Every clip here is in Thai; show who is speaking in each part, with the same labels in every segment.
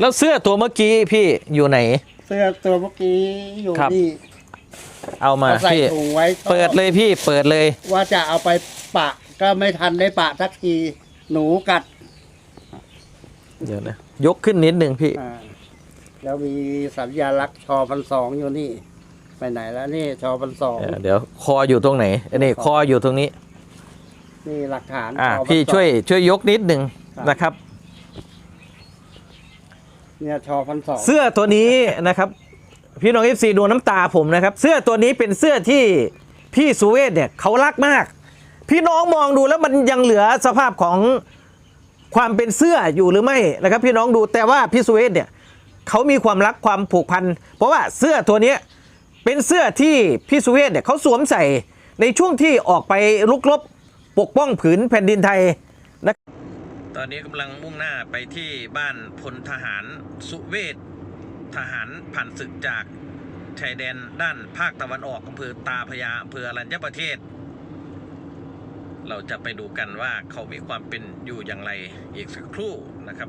Speaker 1: แล้วเสื้อตัวเมื่อกี้พี่อยู่ไหน
Speaker 2: เสื้อตัวเมื่อกี้อยู่
Speaker 1: ครับ
Speaker 2: นี่
Speaker 1: เอามา
Speaker 2: เอาใส่
Speaker 1: พี่
Speaker 2: ถุงไว้ก็
Speaker 1: เปิดเลยพี่เปิดเลย
Speaker 2: ว่าจะเอาไปปะก็ไม่ทันได้ปะสักทีหนูกัด
Speaker 1: เดี๋ยวนะยกขึ้นนิดนึงพี่
Speaker 2: อ่าแล้วมีสัญญาลักษณ์ชอพันสองอยู่นี่ ไปไหนแล้วนี่ชอพันสอง
Speaker 1: เดี๋ยวเดี๋ยวคออยู่ตรงไหนอันนี้คออยู่ตรงนี้
Speaker 2: นี่หลักฐาน
Speaker 1: อ่า
Speaker 2: ชพัน
Speaker 1: พี่
Speaker 2: สอง
Speaker 1: ช่วยช่วยยกนิดหนึ่ง
Speaker 2: ครับ
Speaker 1: นะครับ
Speaker 2: เนี่ยชอพันสอง
Speaker 1: เสื้อตัวนี้นะครับ พี่น้องเอฟซีดูน้ำตาผมนะครับ เสื้อตัวนี้เป็นเสื้อที่พี่สุเวศเนี่ยเขารักมาก พี่น้องมองดูแล้วมันยังเหลือสภาพของความเป็นเสื้ออยู่หรือไม่นะครับ พี่น้องดูแต่ว่าพี่สุเวศเนี่ยเขามีความรักความผูกพันเพราะว่าเสื้อตัวนี้เป็นเสื้อที่พี่สุเวศเนี่ยเขาสวมใส่ในช่วงที่ออกไปลุกรบปกป้องผืนแผ่นดินไทยนะครับ ตอนนี้กำลังมุ่งหน้าไปที่บ้านพลทหารสุเวศทหารผ่านศึกจากชายแดนด้านภาคตะวันออกอำเภอตาพยาอำเภออรัญญประเทศ เราจะไปดูกันว่าเขามีความเป็นอยู่อย่างไรอีกสักครู่นะครับ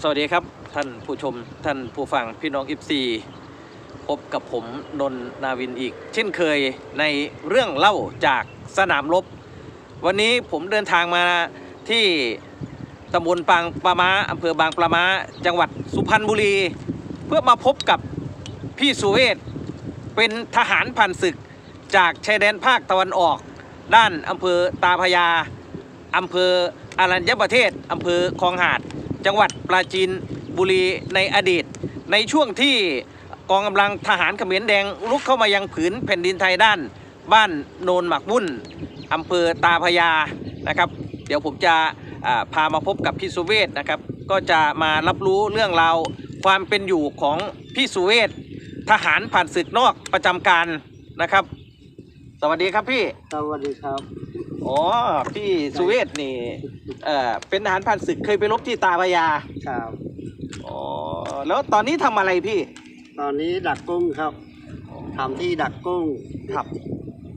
Speaker 1: สวัสดีครับท่านผู้ชมท่านผู้ฟังพี่น้องอิฟซีพบกับผมนนท์นาวินอีก เช่นเคยในเรื่องเล่าจากสนามรบ วันนี้ผมเดินทางมาที่ตำบลปางปลามาอำเภอบางปลามาจังหวัดสุพรรณบุรี เพื่อมาพบกับพี่สุเวศเป็นทหารผ่านศึกจากชายแดนภาคตะวันออก ด้านอำเภอตาพยาอำเภออารัญญประเทศอำเภอคลองหาด จังหวัดปราจีนบุรีในอดีต ในช่วงที่กองกำลังทหารเขมรแดงลุกเข้ามายังผืนแผ่นดินไทยด้าน บ้านโนนหมักวุ่น อำเภอตาพระยานะครับ เดี๋ยวผมจะอ่าพามาพบกับพี่สุเวศนะครับ ก็จะมารับรู้เรื่องราวความเป็นอยู่ของพี่สุเวศทหารผ่านศึกนอกประจำการนะครับ สวัสดีครับพี่
Speaker 2: สวัสดีครับ
Speaker 1: อ๋อพี่สุเวศนี่เอ่อเป็นทหารผ่านศึกเคยไปรบที่ตาพระยา
Speaker 2: ครับ
Speaker 1: อ๋อแล้วตอนนี้ทำอะไรพี่
Speaker 2: ตอนนี้ดักกุ้งครับทำที่ดักกุ้ง
Speaker 1: ครับ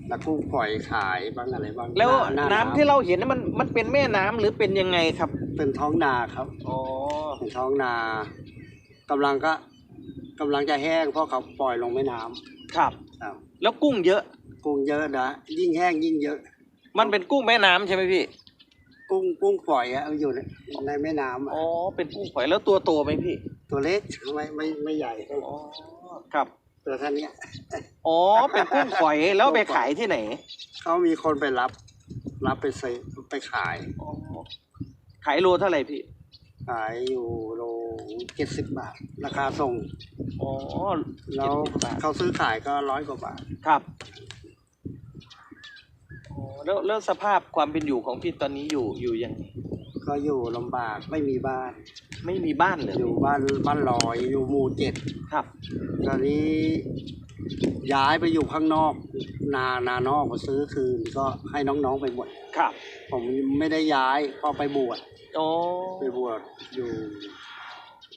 Speaker 2: ดักกุ้งปล่อยขายบ้างอะไรบ้าง
Speaker 1: แล้ว
Speaker 2: หาห
Speaker 1: น้ำที่เราเห็นนั้นมันมันเป็นแม่น้ำหรือเป็นยังไงครับ
Speaker 2: เป็นท้องนาครับ
Speaker 1: อ๋อ
Speaker 2: เป็นท้องนากำลังก็กำลังจะแห้งเพราะเขาปล่อยลงแม่น้ำ
Speaker 1: ครับ
Speaker 2: ครับ
Speaker 1: แล้วกุ้งเยอะ
Speaker 2: กุ้งเยอะนะยิ่งแห้งยิ่งเยอะ
Speaker 1: มันเป็นกุ้งแม่น้ำใช่ไหมพี่
Speaker 2: กุ้งกุ้งปล่อยอะมันอยู่ในในแม่น้ำอะ
Speaker 1: อ๋อเป็นกุ้งฝอยแล้วตัวโตไหมพี่
Speaker 2: ตัวเล็กไม่ไม่ไม่ใหญ่
Speaker 1: อ๋อครับ
Speaker 2: ตัวเท่านี้
Speaker 1: อ๋อ เป็นกุ้งฝอยแล้วไปขายที่ไหน
Speaker 2: เขามีคนไปรับ รับไปซื้อไปขาย
Speaker 1: อ๋อขายโลเท่าไหร่พี่
Speaker 2: ขายอยู่โลเจ็ดสิบบาท ราคาส่ง
Speaker 1: อ๋อ
Speaker 2: แล้ว
Speaker 1: 70บาท
Speaker 2: เขาซื้อขายก็ร้อยกว่าบาท
Speaker 1: ครับอ๋อแล้วแล้วสภาพความเป็นอยู่ของพี่ตอนนี้อยู่อยู่ยังไง
Speaker 2: ก็อยู่ลำบากไม่มีบ้าน
Speaker 1: ไม่มีบ้านเลย
Speaker 2: อยู่บ้านบ้านลอยอยู่หมู่เจ็ด
Speaker 1: ครับ
Speaker 2: ตอนนี้ย้ายไปอยู่ข้างนอก นานานอกมาซื้อคืนก็ให้น้องๆไปหมด
Speaker 1: ครับ
Speaker 2: ผมไม่ได้ย้ายเพอไปบวช
Speaker 1: อ๋อ
Speaker 2: ไปบวชอยู่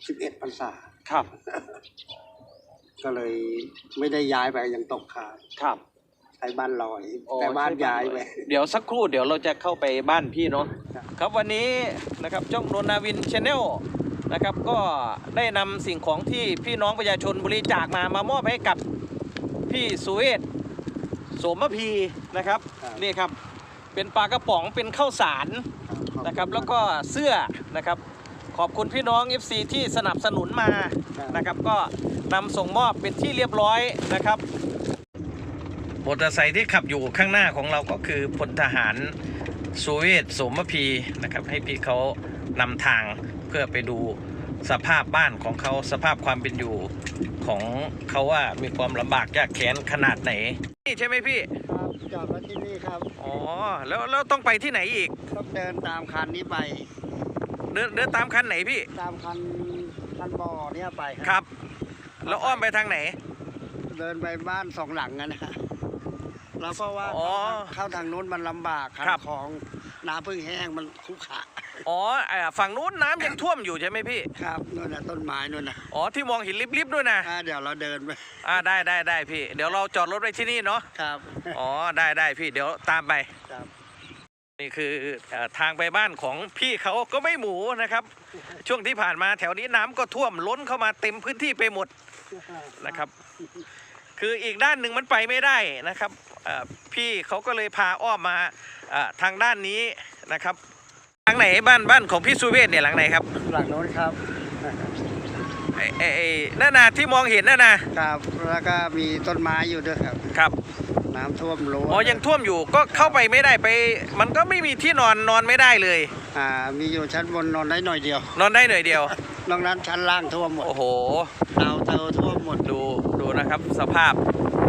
Speaker 2: สิบเอ็ดพรรษา
Speaker 1: ครับ
Speaker 2: ก็เลยไม่ได้ย้ายไปยังตกค้าง
Speaker 1: ครับ
Speaker 2: ใช้บ้านลอย
Speaker 1: อ๋อ
Speaker 2: แต่บ้าน
Speaker 1: ใช่
Speaker 2: ย้ายไป
Speaker 1: เดี๋ยวสักครู่เดี๋ยวเราจะเข้าไปบ้านพี่เนาะ
Speaker 2: ครับ
Speaker 1: ครับวันนี้นะครับจ้องโนนาวินชาแนลนะครับก็ได้นำสิ่งของที่พี่น้องประชาชนบริจาคมามามอบให้กับพี่สุเวศโสมพีนะครับนี่ครับเป็นปลากระป๋องเป็นข้าวสารนะครับแล้วก็เสื้อนะครับขอบคุณพี่น้อง FC ที่สนับสนุนมานะครับก็นำส่งมอบเป็นที่เรียบร้อยนะครับม อเตอร์ไซค์ที่ขับอยู่ข้างหน้าของเราก็คือพลทหารสุเวศโสมพีนะครับ ให้พี่เขานำทางเพื่อไปดูสภาพบ้านของเขาสภาพความเป็นอยู่ของเขาว่ามีความลำบากยากแค้นขนาดไหน นี่ใช่ไหมพี่
Speaker 2: ครับจอดไว้ที่นี่ครับ
Speaker 1: อ๋อ แล้วแล้วต้องไปที่ไหนอีก
Speaker 2: ต้องเดินตามคันนี้ไป
Speaker 1: เดินเดินตามคันไหนพี่
Speaker 2: ตามคันคันบ่อเนี่ยไป
Speaker 1: ครับ แล้วอ้อมไปทางไหน
Speaker 2: เดินไปบ้านสองหลังกันนะ แล้วเพราะว่า
Speaker 1: อ๋อ
Speaker 2: เข้าทางนู้นมันลำบากคัน
Speaker 1: ครับ
Speaker 2: ของน้ำพึ่งแห้งมันคุกขะ
Speaker 1: อ๋อเอ่อฝั่งนู้นน้ำยังท่วมอยู่ใช่ไหมพี่
Speaker 2: ครับนู่นน่ะต้นไม้นู่นน่ะ
Speaker 1: อ๋อที่มองเห็นลิบๆด้วยนะ
Speaker 2: อ่าเดี๋ยวเราเดินไป
Speaker 1: อ่าได้ได้ได้พี่ เดี๋ยวเราจอดรถไว้ที่นี่เนาะ
Speaker 2: ครับ
Speaker 1: อ๋อได้ได้พี่เดี๋ยวตามไป
Speaker 2: ครับ
Speaker 1: นี่คือเอ่อทางไปบ้านของพี่เขาก็ไม่หมูนะครับ ช่วงที่ผ่านมาแถวนี้น้ำก็ท่วมล้นเข้ามาเต็มพื้นที่ไปหมดนะครับ คืออีกด้านหนึ่งมันไปไม่ได้นะครับเอ่อ พี่เขาก็เลยพาอ้อมมาเอ่อทางด้านนี้นะครับหลังไหนบ้านบ้านของพี่สุเวศเนี่ยหลังไหนครับ
Speaker 2: หลังโน้นครับ
Speaker 1: ไอ้ไอ้ไอ้นั่นนะที่มองเห็นนั่นนะครับ
Speaker 2: แล้วก็มีต้นไม้อยู่ด้วยครับ
Speaker 1: ครับ
Speaker 2: น้ำท่วมรั้ว
Speaker 1: อ๋อยังท่วมอยู่ก็เข้าไปไม่ได้ไป มันก็ไม่มีที่นอนนอนไม่ได้เลย
Speaker 2: อ่ามีอยู่ชั้นบนนอนได้หน่อยเดียว
Speaker 1: นอนได้หน่อยเดียว
Speaker 2: นอกนั้นชั้นล่างท่วมหมด
Speaker 1: โอ้โห
Speaker 2: เตาเตาท่วมหมด
Speaker 1: ดูดูนะครับ สภาพ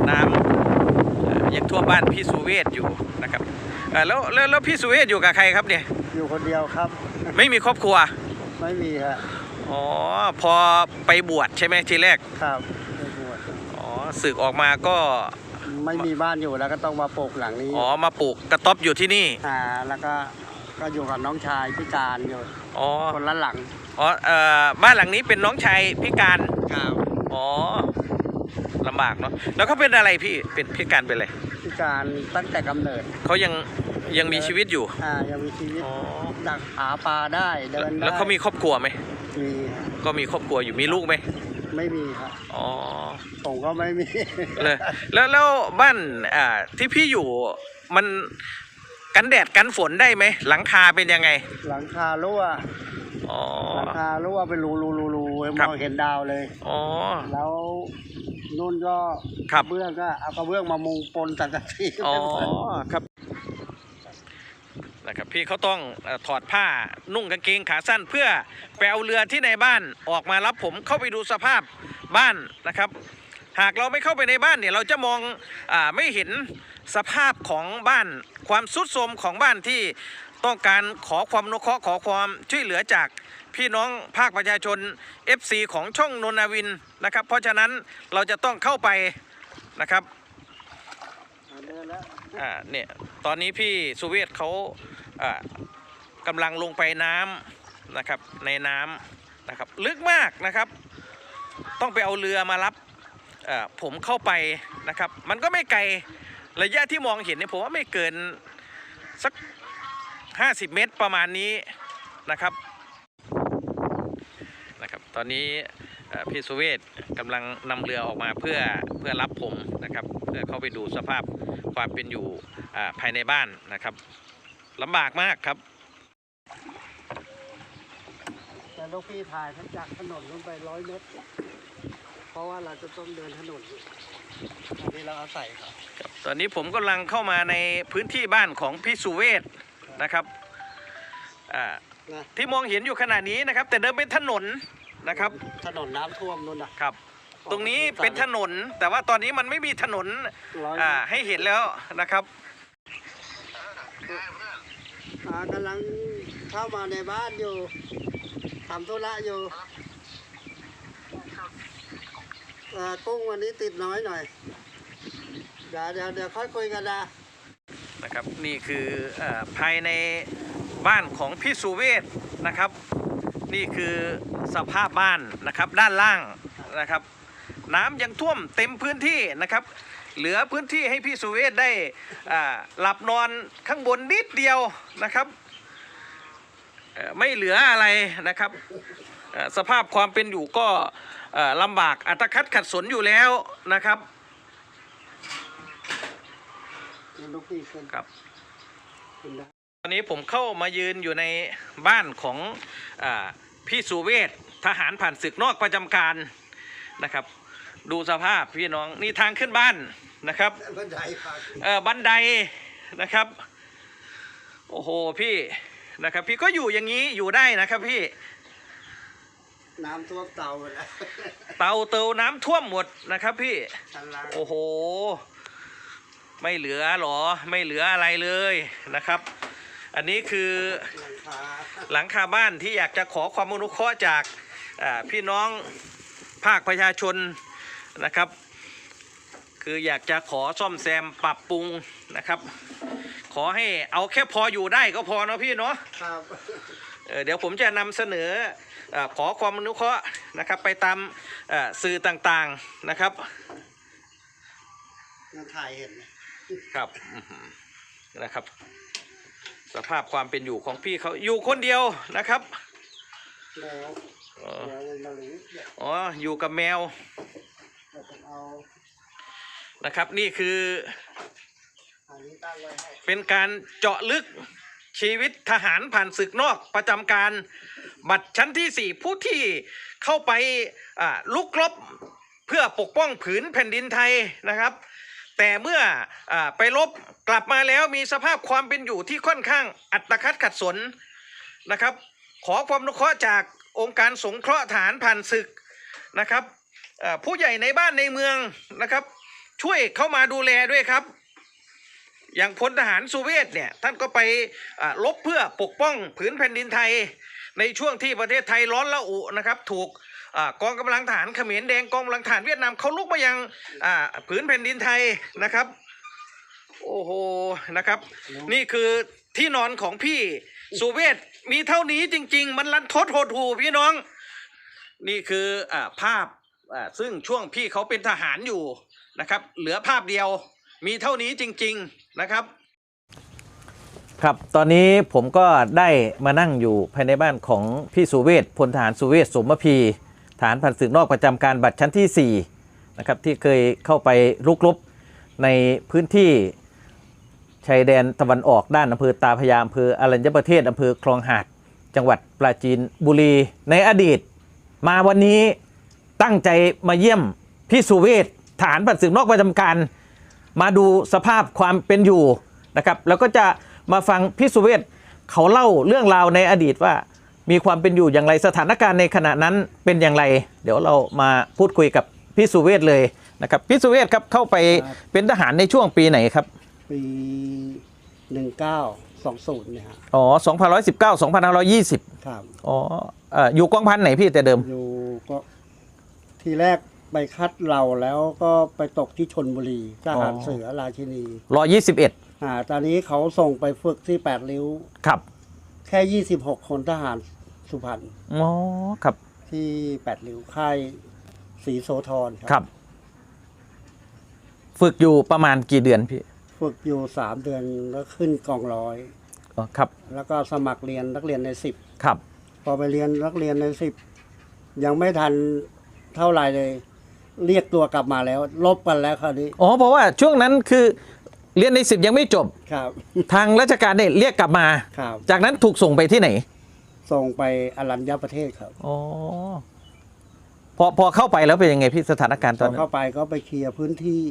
Speaker 1: น้ำเอ่อ ยังท่วมบ้านพี่สุเวศอยู่นะครับเอ่อแล้วแล้วแล้วพี่สุเวศอยู่กับใครครับเนี่ย
Speaker 2: อยู่คนเดียวครับ
Speaker 1: ไม่มีครอบครัว
Speaker 2: ไม่มีฮะ
Speaker 1: อ๋อ พอไปบวชใช่ไหมทีแรก
Speaker 2: ครับไม่บวช
Speaker 1: อ๋อศึกออกมาก็
Speaker 2: ไม่มีบ้านอยู่แล้วก็ต้องมาปลูกหลังนี้
Speaker 1: อ๋อ มาปลูกกระต๊อบอยู่ที่นี่
Speaker 2: อ่าแล้วก็ก็อยู่กับน้องชายพิการอยู่
Speaker 1: อ๋อ
Speaker 2: คนละหลัง
Speaker 1: อ๋อ เอ่อ บ้านหลังนี้เป็นน้องชายพิการ
Speaker 2: ครับ
Speaker 1: อ๋อ ลำบากเนาะแล้วเขาเป็นอะไรพี่เป็นพิการเป็นอะไร
Speaker 2: พิการตั้งแต่กำเนิด
Speaker 1: เขายังยังมีชีวิตอยู่
Speaker 2: อ่ายังมีชีวิต
Speaker 1: อ๋อ
Speaker 2: ดักหาปลาได้เดินได้
Speaker 1: แล้วเขามีครอบครัวไหม
Speaker 2: มีฮะ
Speaker 1: ก็มีครอบครัวอยู่มีลูกไหม
Speaker 2: ไม่มีครับ
Speaker 1: อ๋อ
Speaker 2: ผมก็ไม่มี
Speaker 1: เลยแล้วแล้วบ้านอ่าที่พี่อยู่มันกันแดดกันฝนได้ไหมหลังคาเป็นยังไง
Speaker 2: หลังคารั่ว
Speaker 1: อ๋อ
Speaker 2: หลัง คารั่วเป็นรูรูรูรูม
Speaker 1: ครับ
Speaker 2: องเห็นดาวเลย
Speaker 1: อ๋อ
Speaker 2: แล้วนู่นก็
Speaker 1: ครับ
Speaker 2: เบื้องก็เอากระเบื้องมามุงปนสังกะสี
Speaker 1: อ๋อครับนะครับพี่เขาต้องเอ่อถอดผ้านุ่งกางเกงขาสั้นเพื่อไปเอาเรือที่ในบ้านออกมารับผมเข้าไปดูสภาพบ้านนะครับ หากเราไม่เข้าไปในบ้านเนี่ยเราจะมองอาไม่เห็นสภาพของบ้าน ความสุดโทรมของบ้านที่ต้องการขอความอนุเคราะห์ขอความช่วยเหลือจาก พี่น้องภาคประชาชน FC ของช่องนนนาวินนะครับ เพราะฉะนั้นเราจะต้องเข้าไปนะครับอ่าเนี่ยตอนนี้พี่สุเวทเขาอ่ากำลังลงไปน้ำนะครับในน้ำนะครับลึกมากนะครับ ต้องไปเอาเรือมารับผมเข้าไปนะครับ มันก็ไม่ไกลระยะที่มองเห็นเนี่ยผมว่าไม่เกินสัก 50 เมตรประมาณนี้นะครับ อนนี้พี่สุเวทกำลังนำเรือออกมาเพื่อเพื่อรับผมนะครับ เพื่อเข้าไปดูสภาพความเป็นอยู่ภายในบ้านนะครับลำบากมากครับ
Speaker 2: แต่ลูกพี่ถ่ายทั้งจากถนนลงไปร้อยเมตร เพราะว่าเราจะต้องเดินถนนอยู่อันนี้เราอาศัยครับ
Speaker 1: ตอนนี้ผมกำลังเข้ามาในพื้นที่บ้านของพี่สุเวทนะครับอ่าที่มองเห็นอยู่ขณะนี้นะครับ แต่เดิมเป็นถนน นะครับ
Speaker 2: ถนนน้ำท่วมนู่นนะครับ
Speaker 1: ตรงนี้เป็นถนน แต่ว่าตอนนี้มันไม่มีถนน
Speaker 2: ร้อย
Speaker 1: อ่าให้เห็นแล้วนะครับ
Speaker 2: อ่ากำลังเข้ามาในบ้านอยู่ทำธุระอยู่อ่ากุ้งวันนี้ติดน้อยหน่อยเดี๋ยวเดี๋ยวเดี๋ยวค่อยคุยกันนะ
Speaker 1: นะครับนี่คือเออภายในบ้านของพี่สุเวทนะครับ นี่คือสภาพบ้านนะครับด้านล่างนะครับ น้ำยังท่วมเต็มพื้นที่นะครับ เหลือพื้นที่ให้พี่สุเวทได้อ่าหลับนอนข้างบนนิดเดียวนะครับเอ่อไม่เหลืออะไรนะครับเอ่อสภาพความเป็นอยู่ก็เอ่อลำบากอัตคัดขัดสนอยู่แล้วนะครับ
Speaker 2: ลูกพี่ขึ้น
Speaker 1: ครับ
Speaker 2: ขึ้นได้
Speaker 1: ตอนนี้ผมเข้ามายืนอยู่ในบ้านของอา พี่สุเวศทหารผ่านศึกนอกประจำการนะครับ ดูสภาพพี่น้องนี่ทางขึ้นบ้านนะครับ
Speaker 2: บันไดฝาก
Speaker 1: เอ่อบันไดนะครับ โอ้โหพี่นะครับ พี่ก็อยู่อย่างนี้อยู่ได้นะครับพี่
Speaker 2: น้ำท่วมเตาหมดแล้ว
Speaker 1: เตาเตาน้ำท่วมหมดนะครับ พี่
Speaker 2: ชั้นล่าง
Speaker 1: โอ้โห ไม่เหลือหรอ ไม่เหลืออะไรเลยนะครับ อันนี้คือ
Speaker 2: หลังคา
Speaker 1: หลังคาบ้านที่อยากจะขอความอนุเคราะห์จากอ่าพี่น้องภาคประชาชนนะครับ คืออยากจะขอซ่อมแซมปรับปรุงนะครับ ขอให้เอาแค่พออยู่ได้ก็พอเนาะพี่เนาะ
Speaker 2: ครับ
Speaker 1: เอ่อเดี๋ยวผมจะนำเสนอเอ่อขอความอนุเคราะห์นะครับ ไปตามเอ่อสื่อต่างๆนะครับ
Speaker 2: ยังถ่ายเห็นไหม
Speaker 1: ครับอื้อหือนะครับ สภาพความเป็นอยู่ของพี่เขาอยู่คนเดียวนะครับ
Speaker 2: แล้ว
Speaker 1: เอ่อ
Speaker 2: แล้วมันมาหรือเนี่ย
Speaker 1: อ๋ออยู่กับแมว
Speaker 2: เราต้องเอา
Speaker 1: นะครับ นี่คือ
Speaker 2: อันนี้ตั้งไว้ให้
Speaker 1: เป็นการเจาะลึกชีวิตทหารผ่านศึกนอกประจำการบัตรชั้นที่ 4 ผู้ที่เข้าไปอ่าลุกรบเพื่อปกป้องผืนแผ่นดินไทยนะครับ แต่เมื่ออไปรบกลับมาแล้วมีสภาพความเป็นอยู่ที่ค่อนข้างอัตคัดขัดสนนะครับ ขอความนุเคราะห์จากองค์การสงเคราะห์ฐานผ่านศึกนะครับผู้ใหญ่ในบ้านในเมืองนะครับ ช่วยเข้ามาดูแลด้วยครับ อย่างพลทหารสุเวทเนี่ยท่านก็ไปอ่ารบเพื่อปกป้องผืนแผ่นดินไทย ในช่วงที่ประเทศไทยร้อนละอุนะครับ ถูก กองกำลังทหารเขมรแดงกองกำลังทหารเวียดนามเขาลุกมายังอผืนแผ่นดินไทยนะครับ โอ้โหนะครับ นี่คือที่นอนของพี่สุเวทมีเท่านี้จริง ๆ มันรันทดโหดหูพี่น้อง นี่คืออภาพอซึ่งช่วงพี่เขาเป็นทหารอยู่นะครับ เหลือภาพเดียวมีเท่านี้จริง ๆนะครับ ครับตอนนี้ผมก็ได้มานั่งอยู่ภายในบ้านของพี่สุเวศพลทหารสุเวศสมพี ฐานพันศึกนอกประจำการบัตรชั้นที่4นะครับที่เคยเข้าไปรุกรบในพื้นที่ชายแดนตะวันออกด้านอำเภอตาพยาอำเภออรัญญประเทศอำเภอคลองหาด จังหวัดปราจีนบุรี ในอดีต มาวันนี้ตั้งใจมาเยี่ยมพี่สุเวศฐานพันศึกนอกประจำการ มาดูสภาพความเป็นอยู่นะครับ แล้วก็จะมาฟังพี่สุเวศเขาเล่าเรื่องราวในอดีตว่า มีความเป็นอยู่อย่างไรสถานการณ์ในขณะนั้นเป็นอย่างไร เดี๋ยวเรามาพูดคุยกับพี่สุเวศเลยนะครับพี่สุเวศครับเข้าไปเป็นทหารในช่วงปีไหนครับ
Speaker 2: ปีหนึ่งเก้าสองศูนย์เนี่ยฮะ
Speaker 1: อ๋อ2519 2520
Speaker 2: ครับ
Speaker 1: อ๋อเอ่ออยู่กองพันไหนพี่แต่เดิม
Speaker 2: อยู่ก็ทีแรกไปคัดเราแล้วก็ไปตกที่ชนบุรีทหาร
Speaker 1: อ๋อ
Speaker 2: เสือราชินี
Speaker 1: 121
Speaker 2: อ่าตอนนี้เขาส่งไปฝึกที่แปดริ้ว
Speaker 1: ครับ
Speaker 2: แค่ยี่สิบหกคนทหารสุพรรณ
Speaker 1: อ๋อครับ
Speaker 2: ที่แปดริ้วค่ายศรีโสธร
Speaker 1: ครับ ฝึกอยู่ประมาณกี่เดือนพี่
Speaker 2: ฝึกอยู่สามเดือนแล้วขึ้นกองร้อย
Speaker 1: อ๋อครับ
Speaker 2: แล้วก็สมัครเรียนนักเรียนในสิบ
Speaker 1: ครับ
Speaker 2: พอไปเรียนนักเรียนในสิบยังไม่ทันเท่าไหร่เลย เรียกตัวกลับมาแล้ว ลบกันแล้วคราวนี้
Speaker 1: อ๋อเพราะว่าช่วงนั้นคือ เรียนในสิบยังไม่จบ
Speaker 2: ครับ
Speaker 1: ทางราชการเนี่ยเรียกกลับมา
Speaker 2: ครับ
Speaker 1: จากนั้นถูกส่งไปที่ไหน
Speaker 2: ส่งไปอรัญญประเทศครับ
Speaker 1: อ๋อพอพอเข้าไปแล้วเป็นยังไงพี่สถานการณ์
Speaker 2: พ
Speaker 1: ตอ
Speaker 2: อน
Speaker 1: นั้น
Speaker 2: เข้าไปก็ไปเคลียร์พื้นที่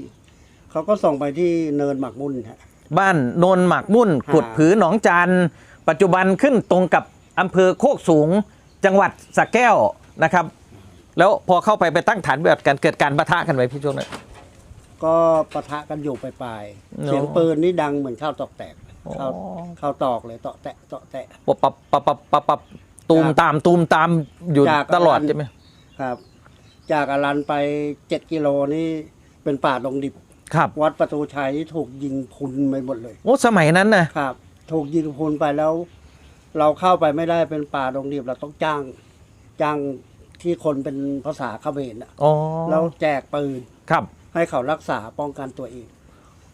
Speaker 2: เขาก็ส่งไปที่เนินหมักมุ่นฮะ
Speaker 1: บ้านโนนหมากมุ่น
Speaker 2: อ่า
Speaker 1: กุดผือหนองจานปัจจุบันขึ้นตรงกับอำเภอโคกสูง จังหวัดสระแก้วนะครับ แล้วพอเข้าไปไปตั้งฐานแบบกันเกิดการประทะกันไหมพี่ช่วงนั้น
Speaker 2: ก็ปะทะกันอยู่ปลายๆ
Speaker 1: โอ้
Speaker 2: เสียงปืนนี่ดังเหมือนข้าวตอกแตก
Speaker 1: อ๋อ
Speaker 2: ข้าวข้าวตอกเลยเตาะแตะเตาะแตะ
Speaker 1: ปับปับปับปับปับปับตูมตามตูมตามอยู่
Speaker 2: จาก
Speaker 1: ตลอด
Speaker 2: การ
Speaker 1: ใช่ไหม
Speaker 2: ครับ จากอรันไปเจ็ดกิโลนี่เป็นป่าดงดิบ
Speaker 1: ครับ
Speaker 2: วัดประตูชัยนี่ถูกยิงพรุนไปหมดเลย
Speaker 1: โอ้สมัยนั้นนะ
Speaker 2: ครับ ถูกยิงพรุนไปแล้ว เราเข้าไปไม่ได้เป็นป่าดงดิบเราต้องจ้าง จ้างที่คนเป็นภาษาเขมรน่ะ
Speaker 1: อ๋อ
Speaker 2: แล้วแจกปืน
Speaker 1: ครับ
Speaker 2: ให้เขารักษาป้องกันตัวเอง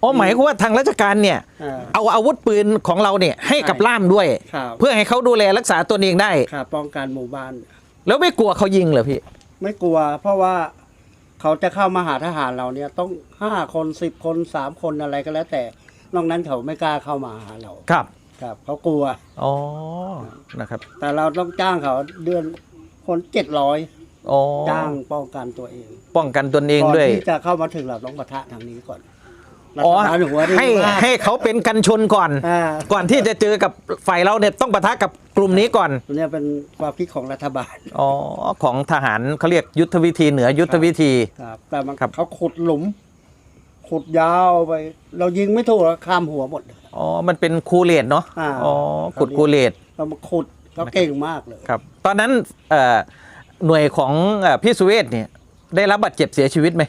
Speaker 1: อ๋อหมายความว่าทางราชการเนี่ย
Speaker 2: อ่า
Speaker 1: เอาอาวุธปืนของเราเนี่ยให้กับ
Speaker 2: ใช่
Speaker 1: ล่ามด้วย
Speaker 2: ครับ
Speaker 1: เพื่อให้เขาดูแลรักษาตัวเองได้
Speaker 2: ครับป้องกันหมู่บ้าน
Speaker 1: แล้วไม่กลัวเขายิงเหรอพี่
Speaker 2: ไม่กลัว เพราะว่าเขาจะเข้ามาหาทหารเราเนี่ยต้องห้าคนสิบคนสามคนอะไรก็แล้วแต่นอกนั้นเขาไม่กล้าเข้ามาหาเรา
Speaker 1: ครับ
Speaker 2: ครับ เขากลัว
Speaker 1: อ๋อ นะครับ
Speaker 2: แต่เราต้องจ้างเขาเดือนคนเจ็ดร้อย
Speaker 1: อ๋อ
Speaker 2: จ้างป้องกันตัวเอง
Speaker 1: ป้องกันตนเอง
Speaker 2: ก่อน
Speaker 1: ด้วย
Speaker 2: ที่จะเข้ามาถึงเราต้องปะทะทางนี้ก่อน
Speaker 1: อ๋อ
Speaker 2: รัฐบาลหัวดี
Speaker 1: ให้
Speaker 2: มาก
Speaker 1: ให้เขาเป็นกันชนก่อน
Speaker 2: อ่า
Speaker 1: ก่อนที่จะเจอกับฝ่ายเราเนี่ยต้องปะทะกับกลุ่มนี้ก่อน
Speaker 2: เนี่ยเป็นความคิดของรัฐบาล
Speaker 1: อ๋อของทหารเขาเรียกยุทธวิธีเหนือยุทธวิธี
Speaker 2: ครับ แต่มัน
Speaker 1: ครับ
Speaker 2: เขาขุดหลุม ขุดยาวไป เรายิงไม่ถูกเราข้ามหัวหมด
Speaker 1: อ๋อ มันเป็นคูเลตเนาะ
Speaker 2: อ่า
Speaker 1: อ๋อขุดคูเลต
Speaker 2: เรามาขุดเขาเก่งมากเลย
Speaker 1: ครับ ตอนนั้นเอ่อ หน่วยของเอ่อพี่สุเวศเนี่ย ได้รับบาดเจ็บเสียชีวิตไหม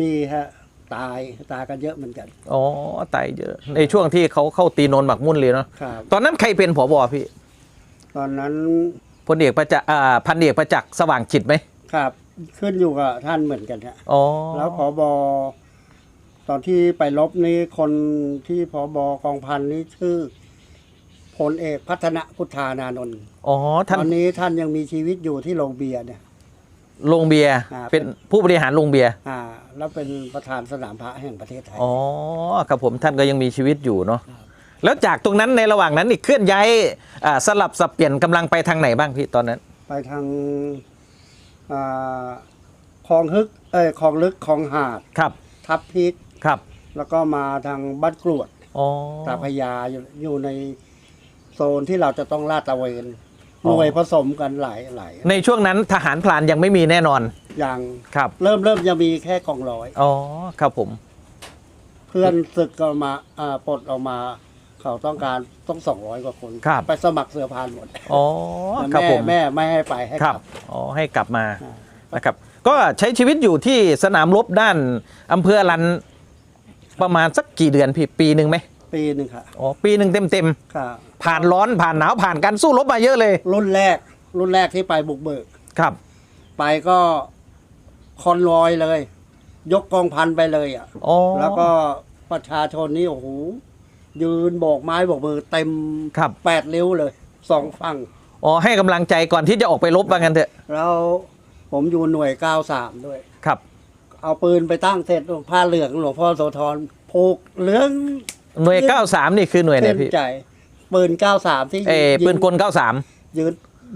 Speaker 2: มีฮะตายตายกันเยอะเหมือนกัน
Speaker 1: อ๋อ ตายเยอะ ในช่วงที่เขาเข้าตีโนนหมักมุ่นเลยเนาะ
Speaker 2: ครับ
Speaker 1: ตอนนั้นใครเป็นผบพี่
Speaker 2: ตอนนั้น
Speaker 1: พลเอกประจักษ์อ่าพันเอกประจักษ์สว่างจิตไหม
Speaker 2: ครับ ขึ้นอยู่กับท่านเหมือนกันฮะ
Speaker 1: อ๋อ
Speaker 2: แล้วผอบอตอนที่ไปลบนี่คนที่ผอบอกองพันนี่ชื่อ พลเอกพัฒนพุทธานานนท์
Speaker 1: อ๋อ
Speaker 2: ต
Speaker 1: ท่าน
Speaker 2: อนนี้ท่านยังมีชีวิตอยู่ที่โรงเบียร์เนี่ย
Speaker 1: โรงเบียร์
Speaker 2: อ่า
Speaker 1: เป็นผู้บริหารโรงเบียร์
Speaker 2: อ่า แล้วเป็นประธานสนามพระแห่งประเทศไทย
Speaker 1: อ๋อครับผมท่านก็ยังมีชีวิตอยู่เนาะ
Speaker 2: ครับ
Speaker 1: แล้วจากตรงนั้นในระหว่างนั้นอีกเคลื่อนย้ายอ่าสลับสับเปลี่ยนกำลังไปทางไหนบ้างพี่ตอนนั้น
Speaker 2: ไปทางอ่าคลองฮึกเอ้ยคลองลึกคลองหาด
Speaker 1: ครับ
Speaker 2: ทับพิก
Speaker 1: ครับ
Speaker 2: แล้วก็มาทางบ้านกรวด
Speaker 1: อ๋อ
Speaker 2: ตาพระยาอยู่อยู่ใน โซนที่เราจะต้องลาดตระเวน
Speaker 1: อ๋อ
Speaker 2: หน่วยผสมกันหลายหลาย
Speaker 1: ในช่วงนั้นทหารพลานยังไม่มีแน่นอน
Speaker 2: อย่าง
Speaker 1: ครับ
Speaker 2: เริ่มเริ่มจะมีแค่กองร้อย
Speaker 1: อ๋อครับผม
Speaker 2: เพื่อนศึกก็มาอ่าปลดออกมา เขาต้องการต้องสองร้อยกว่าคน
Speaker 1: ครับ
Speaker 2: ไปสมัครเสือพานหมด
Speaker 1: อ๋อค
Speaker 2: แต่
Speaker 1: รับ
Speaker 2: แม่
Speaker 1: ผม
Speaker 2: แม่ไม่ให้ไปให้
Speaker 1: ค
Speaker 2: ก
Speaker 1: รั
Speaker 2: ลั
Speaker 1: บบอ๋อให้กลับมา
Speaker 2: อ่า
Speaker 1: นะครับ ก็ใช้ชีวิตอยู่ที่สนามรบด้านอำเภอรันประมาณสักกี่เดือนพี่ปีหนึ่งไหม
Speaker 2: ปีหนึ่งค่ะ
Speaker 1: อ๋อปีหนึ่งเต็มเต็ม
Speaker 2: ค่ะ
Speaker 1: ๆ ผ่านร้อนผ่านหนาวผ่านการสู้รบมาเยอะเลย
Speaker 2: รุ่นแรก รุ่นแรกที่ไปบุกเบิก
Speaker 1: ครับ
Speaker 2: ไปก็คอนลอยเลย ยกกองพันไปเลยอะ
Speaker 1: อ๋อ
Speaker 2: แล้วก็ประชาชนนี่โอ้โหยืนโบกไม้โบกมือเต็ม
Speaker 1: ครับ
Speaker 2: แปดริ้วเลยสองฝั่ง
Speaker 1: อ๋อให้กำลังใจก่อนที่จะออกไปรบว่างั้นเถอะ
Speaker 2: แล้วผมอยู่หน่วย 93 ด้วย
Speaker 1: ครับ
Speaker 2: เอาปืนไปตั้งเสร็จผ้าเหลืองหลวงพ่อโสธรผูกเหลือง
Speaker 1: หน่วย 93 นี่คือหน่วยไหน
Speaker 2: เส้น
Speaker 1: พี่
Speaker 2: ใจ ปืน 93 ที่
Speaker 1: เออ
Speaker 2: ยิง
Speaker 1: ปืนกล93
Speaker 2: ยืน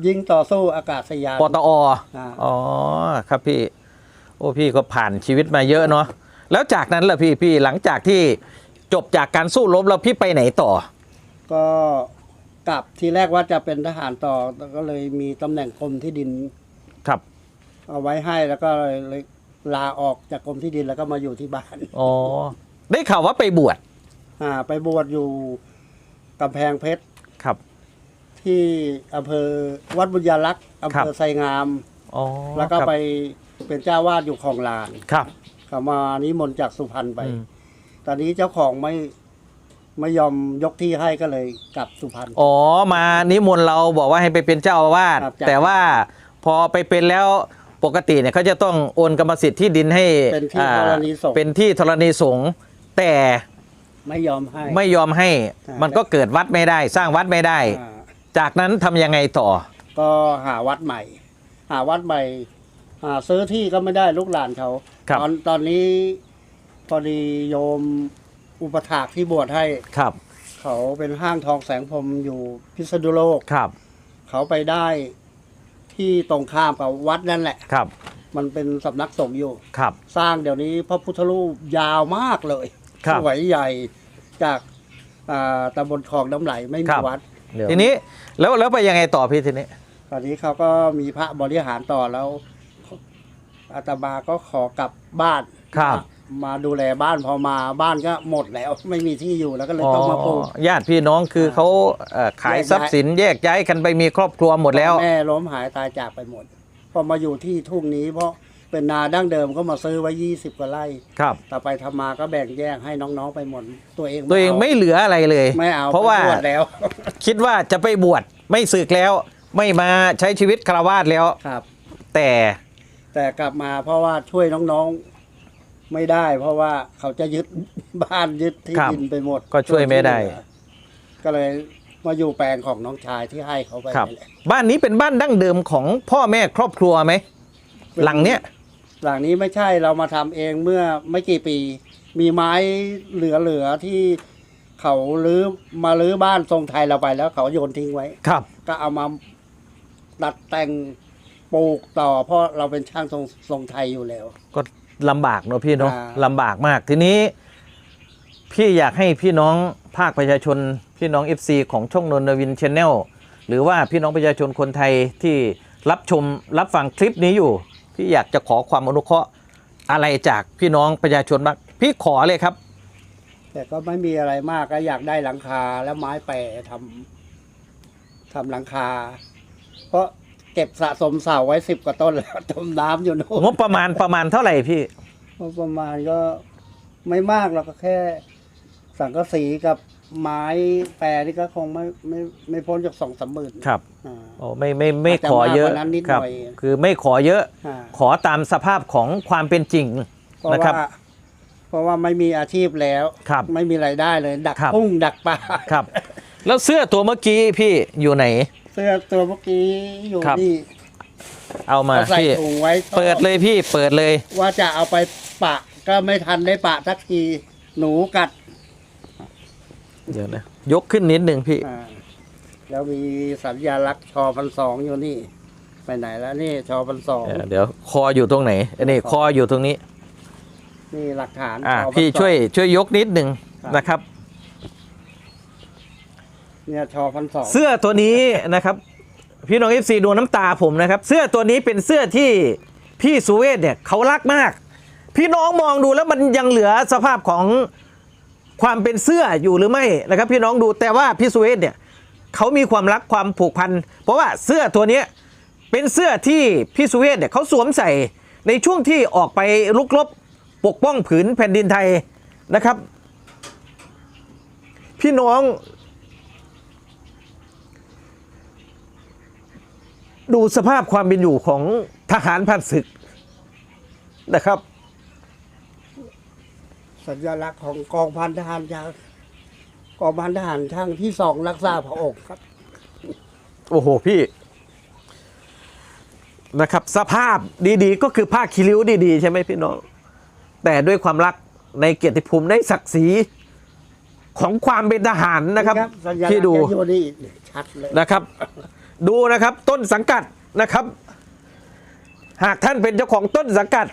Speaker 2: ยิงต่อสู้อากาศยาน
Speaker 1: ปตอ
Speaker 2: อ่า
Speaker 1: อ๋อครับพี่ โอ้พี่ก็ผ่านชีวิตมาเยอะเนาะแล้วจากนั้นล่ะพี่พี่หลังจากที่จบจากการสู้รบแล้วพี่ไปไหนต่อ
Speaker 2: ก็กลับทีแรกว่าจะเป็นทหารต่อแต่ก็เลยมีตำแหน่งกรมที่ดิน
Speaker 1: ครับ
Speaker 2: เอาไว้ให้แล้วก็เลยเลยลาออกจากกรมที่ดินแล้วก็มาอยู่ที่บ้าน
Speaker 1: อ๋อ ได้ข่าวว่าไปบวช
Speaker 2: อ่าไปบวชอยู่ กำแพงเพชร
Speaker 1: ครับ
Speaker 2: ที่อำเภอวัดบุญยาลักษณ์อำ
Speaker 1: ครั
Speaker 2: เภ
Speaker 1: บ
Speaker 2: อไซงาม
Speaker 1: อ๋อ
Speaker 2: แล้วก็
Speaker 1: ครับ
Speaker 2: ไปเป็นเจ้าวาดอยู่คลองลาน
Speaker 1: ครับ
Speaker 2: เขามานิมนต์จากสุพรรณไป
Speaker 1: อืม
Speaker 2: ตอนนี้เจ้าของไม่ไม่ยอมยกที่ให้ก็เลยกลับสุพรรณ
Speaker 1: อ๋อมานิมนต์เราบอกว่าให้ไปเป็นเจ้าอาวาส
Speaker 2: ครับ
Speaker 1: แต่ว่าพอไปเป็นแล้วปกติเนี่ยเขาจะต้องโอนกรรมสิทธิ์ที่ดินให้
Speaker 2: เป็นที่
Speaker 1: อ่า
Speaker 2: ธรณีสงฆ์
Speaker 1: เป็นที่ธรณีสงฆ์แต่
Speaker 2: ไม่ยอมให้
Speaker 1: ไม่ยอมให้
Speaker 2: อ่ามั
Speaker 1: มันก็เกิดวัดไม่ได้ สร้างวัดไม่ได้
Speaker 2: อ่า
Speaker 1: จากนั้นทำยังไงต่อ
Speaker 2: ก็หาวัดใหม่ หาวัดใหม่หาซื้อที่ก็ไม่ได้ลูกหลานเขา
Speaker 1: ครับ
Speaker 2: ตอนตอนนี้พอดีโยมอุปถากที่บวชให้
Speaker 1: ครับ
Speaker 2: เขาเป็นห้างทองแสงพรหมอยู่พิษณุโลก
Speaker 1: ครับ
Speaker 2: เขาไปได้ที่ตรงข้ามกับวัดนั่นแหละ
Speaker 1: ครับ
Speaker 2: มันเป็นสำนักสงฆ์อยู่
Speaker 1: ครับ
Speaker 2: สร้างเดี๋ยวนี้พระพุทธรูปยาวมากเลย
Speaker 1: ครับ
Speaker 2: สวยใหญ่จากอ่าตำบลคลองน้ำไหลไม่
Speaker 1: ค
Speaker 2: มี
Speaker 1: รับ
Speaker 2: วัด
Speaker 1: ทีนี้แล้วแล้วไปยังไงต่อพี่ทีนี้
Speaker 2: ตอนนี้เขาก็มีพระบริหารต่อแล้วอาตมาก็ขอกลับบ้าน
Speaker 1: ครับ
Speaker 2: มาดูแลบ้านพอมาบ้านก็หมดแล้วไม่มีที่อยู่แล้วก็เลยต้องมาปลูก
Speaker 1: ญาติพี่น้องคือเขาเอ่อขาย
Speaker 2: แยกย้าย
Speaker 1: ทรัพย์สินแยกย้ายกันไปมีครอบครัวหมดแล้ว
Speaker 2: แม่ล้มหายตายจากไปหมด พอมาอยู่ที่ทุ่งนี้เพราะ เป็นนาดั้งเดิมก็มาซื้อไว้ยี่สิบกว่าไร่
Speaker 1: ครับ
Speaker 2: ต่อไปทำมาก็แบ่งแยกให้น้องๆไปหมด ตัวเอง
Speaker 1: ตัวเองาไม่เหลืออะไรเลย
Speaker 2: ไม่เอา
Speaker 1: เพราะว่า
Speaker 2: ไปบชแล้ว
Speaker 1: คิดว่าจะไปบวชไม่สึกแล้ว ไม่มาใช้ชีวิตคารวาสแล้ว
Speaker 2: ครับ
Speaker 1: แต่
Speaker 2: แต่กลับมาเพราะว่าช่วยน้องๆไม่ได้ เพราะว่าเขาจะยึด บ้านยึดที่
Speaker 1: ครับ
Speaker 2: ดินไปหมด
Speaker 1: ก็ช่วยไม่ได้
Speaker 2: ส่วนที่เหลือก็เลยมาอยู่แปลงของน้องชายที่ให้เขาไป
Speaker 1: ครับ
Speaker 2: นี่แหละ
Speaker 1: บ้านนี้เป็นบ้านดั้งเดิมของพ่อแม่ครอบครัวไหมหลังเนี้ย
Speaker 2: หลังนี้ไม่ใช่เรามาทำเองเมื่อไม่กี่ปี มีไม้เหลือๆที่เขาลื้อมาลื้อบ้านทรงไทยเราไปแล้วเขาโยนทิ้งไว้
Speaker 1: ครับ
Speaker 2: ก็เอามาดัดแต่งปลูกต่อ เพราะเราเป็นช่างทรงทรงไทยอยู่แล้ว
Speaker 1: ก็ลำบากเนอะพี่เนาะ
Speaker 2: อ่า
Speaker 1: ลำบากมากทีนี้ พี่อยากให้พี่น้องภาคประชาชน พี่น้อง FC ของช่องนนทวินชแนลหรือว่าพี่น้องประชาชนคนไทยที่รับชมรับฟังคลิปนี้อยู่ พี่อยากจะขอความอนุเคราะห์อะไรจากพี่น้องประชาชนบ้างพี่ขอเลยครับ
Speaker 2: แต่ก็ไม่มีอะไรมากก็อยากได้หลังคาแล้วไม้แปรทำทำหลังคา เพราะเก็บสะสมเสาไว้สิบกว่าต้นแล้วจมน้ำอยู่โน่น
Speaker 1: งบประมาณประมาณเท่าไหร่พี่
Speaker 2: ก็ประมาณก็ไม่มากหรอกก็แค่ สังกะสีกับ ไม้แปรนี่ก็คงไม่ไม่ไม่พ้นจากสองสามหมื่น
Speaker 1: ครับ
Speaker 2: อ่า
Speaker 1: โอ้ไม่ไม่ไม่
Speaker 2: อาจจะ
Speaker 1: ขอเยอะ
Speaker 2: มากกว่านั้นนิด
Speaker 1: ครับ
Speaker 2: หน่อย
Speaker 1: คือไม่ขอเยอะ
Speaker 2: อ่า
Speaker 1: ขอตามสภาพของความเป็นจริง
Speaker 2: เพราะ
Speaker 1: นะครับ
Speaker 2: ว่าเพราะว่าไม่มีอาชีพแล้ว
Speaker 1: ครับ
Speaker 2: ไม่มีรายได้เลย ดัก
Speaker 1: ครับ
Speaker 2: กุ้งดักปลา
Speaker 1: ครับ แล้วเสื้อตัวเมื่อกี้พี่อยู่ไหน
Speaker 2: เสื้อตัวเมื่อกี้อยู่
Speaker 1: ครับ
Speaker 2: นี่
Speaker 1: เอามา
Speaker 2: เอาใส่
Speaker 1: พี่
Speaker 2: ถุงไว้
Speaker 1: เปิดเลยพี่เปิดเลย
Speaker 2: ว่าจะเอาไปปะก็ไม่ทันได้ปะสักทีหนูกัด
Speaker 1: เดี๋ยวนะยกขึ้นนิดหนึ่งพี่
Speaker 2: อ่าแล้วมีสัญลักษณ์ชอพันสองอยู่นี่ ไปไหนแล้วนี่ชอพันสอง
Speaker 1: เออเดี๋ยวคออยู่ตรงไหนอันนี้คออยู่ตรงนี้
Speaker 2: นี่หลักฐาน
Speaker 1: อ่า
Speaker 2: ชพัน
Speaker 1: พี่
Speaker 2: สอง
Speaker 1: ช่วยช่วยยกนิดหนึ่ง
Speaker 2: ครับ
Speaker 1: นะครับ
Speaker 2: เนี่ยชอพันสอง
Speaker 1: เสื้อตัวนี้นะครับ พี่น้องเอฟซีดูน้ำตาผมนะครับ เสื้อตัวนี้เป็นเสื้อที่พี่สุเวทเนี่ยเขารักมาก พี่น้องมองดูแล้วมันยังเหลือสภาพของ ความเป็นเสื้ออยู่หรือไม่นะครับ พี่น้องดูแต่ว่าพี่สุเวทเนี่ยเขามีความรักความผูกพัน เพราะว่าเสื้อตัวนี้เป็นเสื้อที่พี่สุเวทเนี่ยเขาสวมใส่ในช่วงที่ออกไปลุกรบปกป้องผืนแผ่นดินไทยนะครับ พี่น้อง ดูสภาพความเป็นอยู่ของทหารผ่านศึกนะครับ
Speaker 2: สัญลักษณ์ของกองพันทหารช่างกองพันทหารช่างที่สองรักษาพระองค์ครับ
Speaker 1: โอ้โหพี่ นะครับ สภาพดีๆ ก็คือผ้าคีริ้วดีๆ ใช่ไหมพี่น้อง แต่ด้วยความรักในเกียรติภูมิในศักดิ์ศรีของความเป็นทหารนะครับ
Speaker 2: สัญลักษ
Speaker 1: ที่
Speaker 2: ณ์
Speaker 1: ดู
Speaker 2: จะอยู่นี่ชัดเลย
Speaker 1: นะครับ ดูนะครับต้นสังกัดนะครับ หากท่านเป็นเจ้าของต้นสังกัด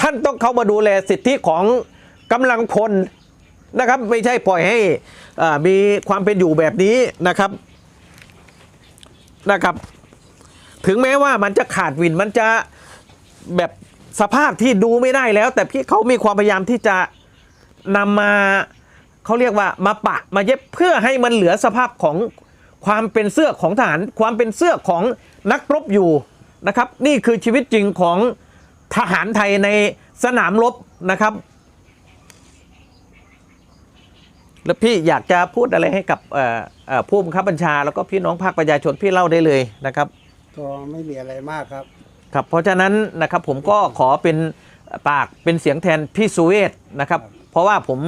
Speaker 1: ท่านต้องเข้ามาดูแลสิทธิของ กำลังพลนะครับไม่ใช่ปล่อยให้อ่ามีความเป็นอยู่แบบนี้นะครับนะครับ ถึงแม้ว่ามันจะขาดวินมันจะแบบสภาพที่ดูไม่ได้แล้ว แต่พี่เขามีความพยายามที่จะนำมาเขาเรียกว่ามาปะมาเย็บเพื่อให้มันเหลือสภาพของความเป็นเสื้อของทหาร ความเป็นเสื้อของนักรบอยู่นะครับ นี่คือชีวิตจริงของทหารไทยในสนามรบนะครับ แล้วพี่อยากจะพูดอะไรให้กับเอ่อเอ่อผู้บังคับบัญชา แล้วก็พี่น้องภาคประชาชนพี่เล่าได้เลยนะครับ
Speaker 2: ก็ไม่มีอะไรมากครับ
Speaker 1: ครับ เพราะฉะนั้นนะครับผมก็ขอเป็นปากเป็นเสียงแทนพี่สุเวศนะครับ เพราะว่าผม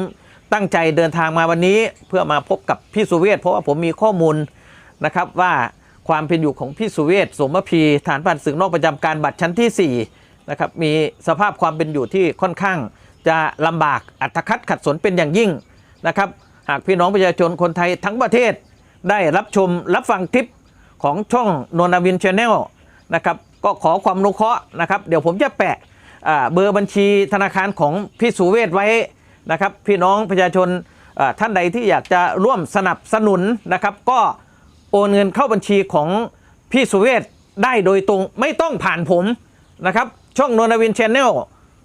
Speaker 1: ตั้งใจเดินทางมาวันนี้เพื่อมาพบกับพี่สุเวศเพราะว่าผมมีข้อมูลนะครับว่าความเป็นอยู่ของพี่สุเวศสมพีฐานผ่านศึกนอกประจำการบัตรชั้นที่4นะครับมีสภาพความเป็นอยู่ที่ค่อนข้างจะลำบากอัตคัดขัดสนเป็นอย่างยิ่งนะครับ หากพี่น้องประชาชนคนไทยทั้งประเทศ ได้รับชมรับฟังคลิปของช่องนนาวินชาแนลนะครับก็ขอความอนุเคราะห์นะครับ เดี๋ยวผมจะแปะเบอร์บัญชีธนาคารของพี่สุเวศไว้นะครับ พี่น้องประชาชนท่านใดที่อยากจะร่วมสนับสนุนนะครับ ก็โอนเงินเข้าบัญชีของพี่สุเวศได้โดยตรงไม่ต้องผ่านผมนะครับ ช่องนนาวินชาแนล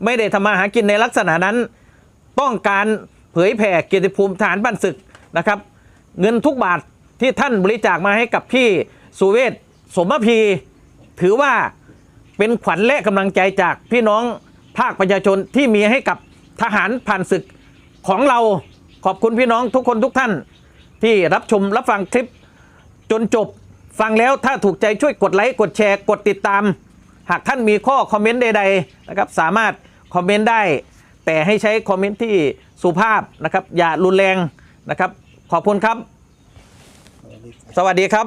Speaker 1: ไม่ได้ทำมาหากินในลักษณะนั้นต้องการ ผยแผ่เกียรติภูมิฐานบ้านศึกนะครับ เงินทุกบาทที่ท่านบริจาคมาให้กับพี่สุเวศสมพีถือว่าเป็นขวัญและกำลังใจจากพี่น้องภาคประชาชนที่มีให้กับทหารผ่านศึกของเราขอบคุณพี่น้องทุกคนทุกท่าน ที่รับชมรับฟังคลิปจนจบฟังแล้วถ้าถูกใจช่วยกดไลค์กดแชร์กดติดตาม หากท่านมีข้อคอมเมนต์ใดๆนะครับสามารถคอมเมนต์ได้ แต่ให้ใช้คอมเมนต์ที่ สุภาพนะครับ อย่ารุนแรงนะครับ ขอบคุณครับ สวัสดีครับ